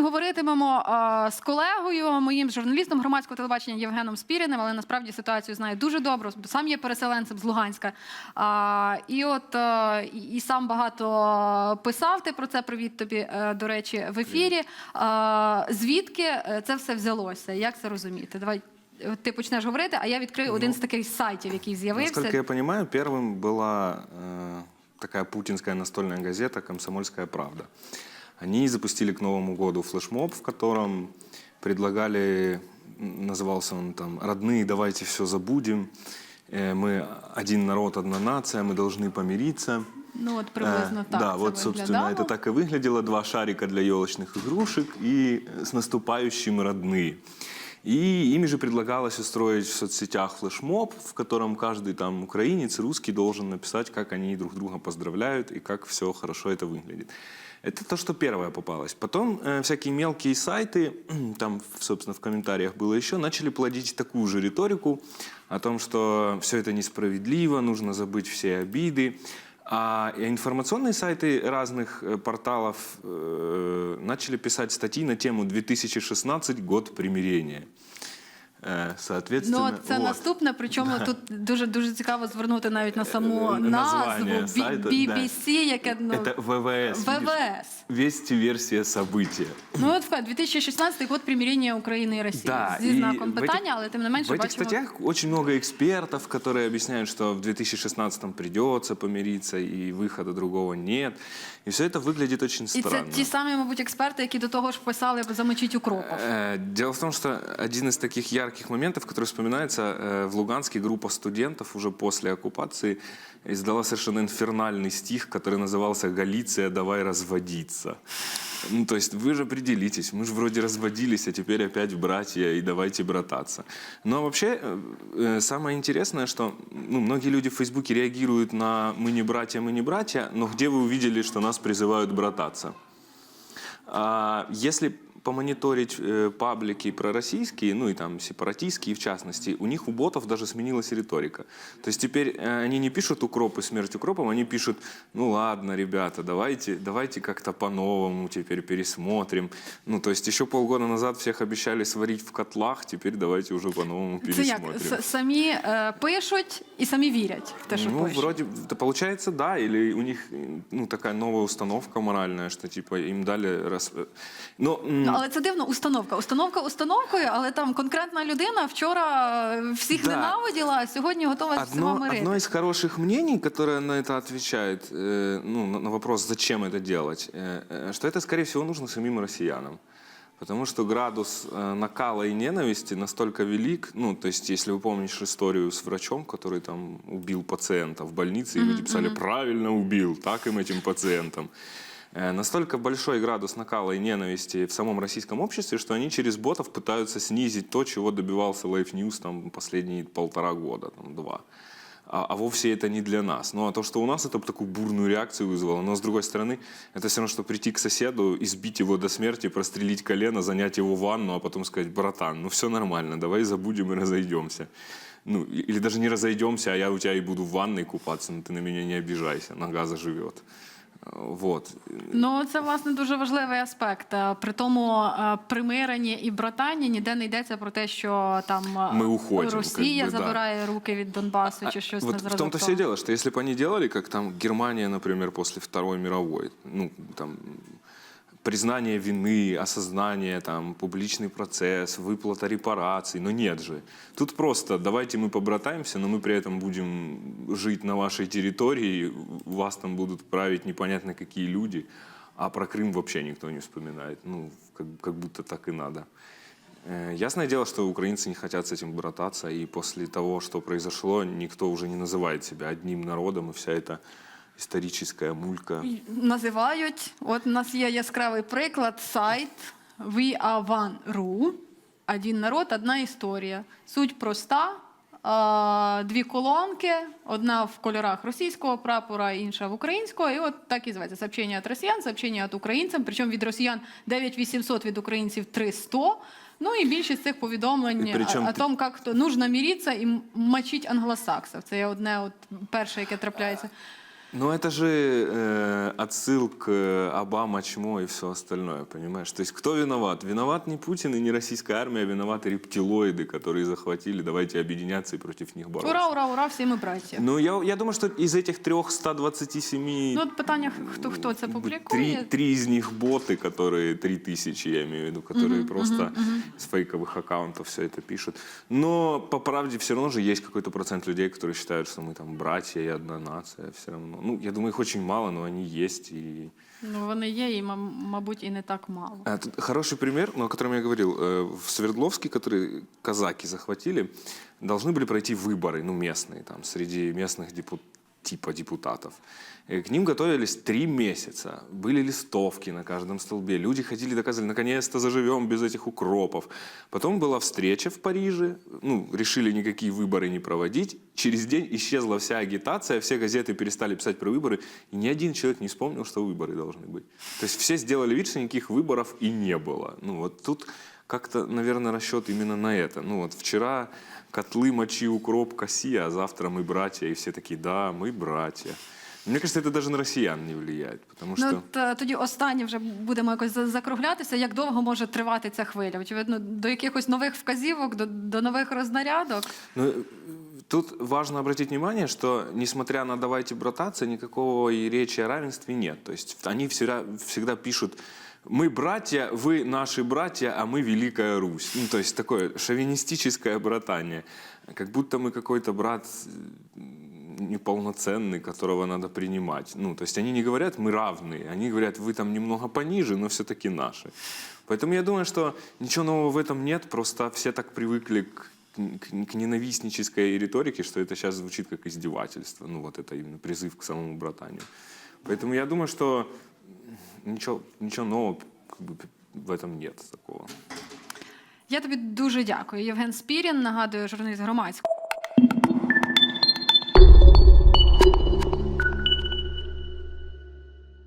говоритимемо а, з колегою, моїм журналістом громадського телебачення Євгеном Спіріним, але насправді ситуацію знає дуже добре. бо Сам є переселенцем з Луганська. А, і от а, і, і сам багато писав ти про це. Привіт тобі, е, до речі, в ефірі. А, звідки е, це все взялося? Як це розуміти? Давай. е, Ти почнеш говорити, а я відкрию один з таких сайтів, який з'явився. Насколько я понимаю, первым была э, такая путинская настольная газета «Комсомольская правда». Они запустили к Новому году флешмоб, в котором предлагали, назывался он там «Родные, давайте все забудем», э, мы один народ, одна нация, мы должны помириться. Ну от приблизно Э, так. Да, вот, собственно, это так и выглядело. Два шарика для елочных игрушек и с наступающим родные. И ими же предлагалось устроить в соцсетях флешмоб, в котором каждый там украинец, русский должен написать, как они друг друга поздравляют и как все хорошо это выглядит. Это то, что первое попалось. Потом э, всякие мелкие сайты, там, собственно, в комментариях было еще, начали плодить такую же риторику о том, что все это несправедливо, нужно забыть все обиды. А информационные сайты разных э, порталов э, начали писать статьи на тему 2016 год примирения. Э, Ну, Соответственно, от це вот. наступне. Причому тут дуже дуже цікаво звернути навіть на саму Е, назву названня Бі- сайту, BBC, яке ну, Это ВВС. видишь? ВВС. Вести-версия события. Ну от так, 2016 год примирення України і Росії. Да, Зі и знаком в этих- питання, але тим не менше В этих бачимо. статьях очень много экспертов, которые объясняют, что в 2016 придется помириться, и выхода другого нет. И все это выглядит очень І странно. це ті самі, мабуть, експерти, які до того ж писали замочить укропов. Э, Дело в том, что один из таких ярких моментов, который вспоминается, э, в Луганске группа студентов уже после оккупации издала совершенно инфернальный стих, который назывался «Галиция, давай разводиться». Ну, то есть вы же определитесь, мы же вроде разводились, а теперь опять братья и давайте брататься. Но вообще э, э, самое интересное, что ну, многие люди в Фейсбуке реагируют на «мы не братья, мы не братья», но где вы увидели, что нас призывают брататься? А, Если помониторить э, паблики пророссийские, ну и там сепаратистские в частности, у них у ботов даже сменилась риторика. То есть теперь э, они не пишут укроп и смерть укропом, они пишут, ну ладно, ребята, давайте, давайте как-то по-новому теперь пересмотрим. Ну то есть еще полгода назад всех обещали сварить в котлах, теперь давайте уже по-новому Це як пересмотрим. С- самі е, пишуть і самі вірять в те, що Ну, пишуть. вроде, это получается, да, или у них ну, такая новая установка моральная, что типа им дали... Рас... Но, м, Ну, але це дивно, установка. Установка установкою, але там конкретна людина вчора е, всіх Да. ненавиділа, а сьогодні готова з всіма Одно, мирити. одно из хороших мнений, которое на это отвечает, э, ну, на, на вопрос, зачем это делать, э, э, что это, скорее всего, нужно самим россиянам. Потому что градус э, накала и ненависти настолько велик, ну, то есть, если вы помнишь историю с врачом, который там убил пациента в больнице, и люди писали, правильно убил, так им этим пациентам. Э, Настолько большой градус накала и ненависти в самом российском обществе, что они через ботов пытаются снизить то, чего добивался Life News там последние полтора года, там, два. А, а вовсе это не для нас. Ну а то, что у нас это такую бурную реакцию вызвало, но с другой стороны, это все равно, что прийти к соседу, избить его до смерти, прострелить колено, занять его ванну, а потом сказать, братан, ну все нормально, давай забудем и разойдемся. Ну, или даже не разойдемся, а я у тебя и буду в ванной купаться, но ты на меня не обижайся, нога заживет. Э, Вот. Ну, це власне дуже важливий аспект. Е, При тому е, примиренні і братанні ніде не йдеться про те, що там е, Ми уходимо, Росія как бы, да. забирає руки від Донбасу чи щось на Вот в зразок том-то все того. дело, что если бы они делали, как там Германия, например, после Второй мировой, ну, там, признание вины, осознание, там, публичный процесс, выплата репараций, но нет же. Тут просто давайте мы побратаемся, но мы при этом будем жить на вашей территории, вас там будут править непонятно какие люди, а про Крым вообще никто не вспоминает. Ну, как, как будто так и надо. Э, Ясное дело, что украинцы не хотят с этим брататься, и после того, что произошло, никто уже не называет себя одним народом, и вся эта историческая мулька. Називають, от у нас є яскравий приклад, сайт We Are One.ru. Один народ, одна історія. Суть проста. Дві колонки, одна в кольорах російського прапора, інша в українського. І от так і зветься. Сообщення від росіян, сообщення від українцям. Причому від росіян 9800, від українців 300. Ну і більшість цих повідомлень І причому о, о том, як то нужно миритися і мочить англосаксів. Це є одне от перше, яке трапляється. Ну, это же э, отсыл к э, Обама, чмо и все остальное, понимаешь? То есть кто виноват? Виноват не Путин и не российская армия, виноваты рептилоиды, которые захватили, давайте объединяться и против них бороться. Ура, ура, ура, всі ми браті. Ну, я, я думаю, что из этих трех 127... Ну, от питання, хто, хто це Три, публікує. три из них боты, которые три тысячи, я имею в виду, которые просто с фейковых аккаунтов все это пишут. Но по правде все равно же есть какой-то процент людей, которые считают, что мы там братья и одна нация. Все равно. Ну, я думаю, их очень мало, но они есть. И... Ну, вони є, і, мам- мабуть, і не так мало. А, тут хороший пример, ну, о котором я говорил. Э, В Свердловске, которые казаки захватили, должны были пройти выборы, ну, местные, там, среди местных депу- типа депутатов. Э, К ним готовились три месяца. Были листовки на каждом столбе. Люди ходили, доказывали, наконец-то заживем без этих укропов. Потом была встреча в Париже. Ну, решили никакие выборы не проводить. Через день исчезла вся агитация, все газеты перестали писать про выборы, и ни один человек не вспомнил, что выборы должны быть. То есть все сделали вид, что никаких выборов и не было. Ну вот тут как-то, наверное, расчет именно на это. Ну вот вчера котлы, мочи, укроп, коси, а завтра мы братья, и все такие, да, мы братья. Мне кажется, это даже на россиян не влияет, потому Ну, что... от, е, тоді останнє вже будемо якось за- закруглятися. Як довго може тривати ця хвиля? Очевидно, до якихось нових вказівок, до, до нових рознарядок. Ну, э, тут важно обратить внимание, что несмотря на «давайте брататься», никакого и речи о равенстве нет. То есть они всегда, всегда пишут «мы братья, вы наши братья, а мы Великая Русь». Ну, то есть такое шовинистическое братание. Как будто мы какой-то брат неполноценный, которого надо принимать. Ну, то есть они не говорят «мы равные», они говорят «вы там немного пониже, но все-таки наши». Поэтому я думаю, что ничего нового в этом нет, просто все так привыкли к, к ненавистнической риторике, что это сейчас звучит как издевательство. Ну, вот это именно призыв к самому братанию. Поэтому я думаю, что ничего, ничего нового как бы, в этом нет такого. Я тобі дуже дякую. Євген Спірін, нагадую, журналіст громадського.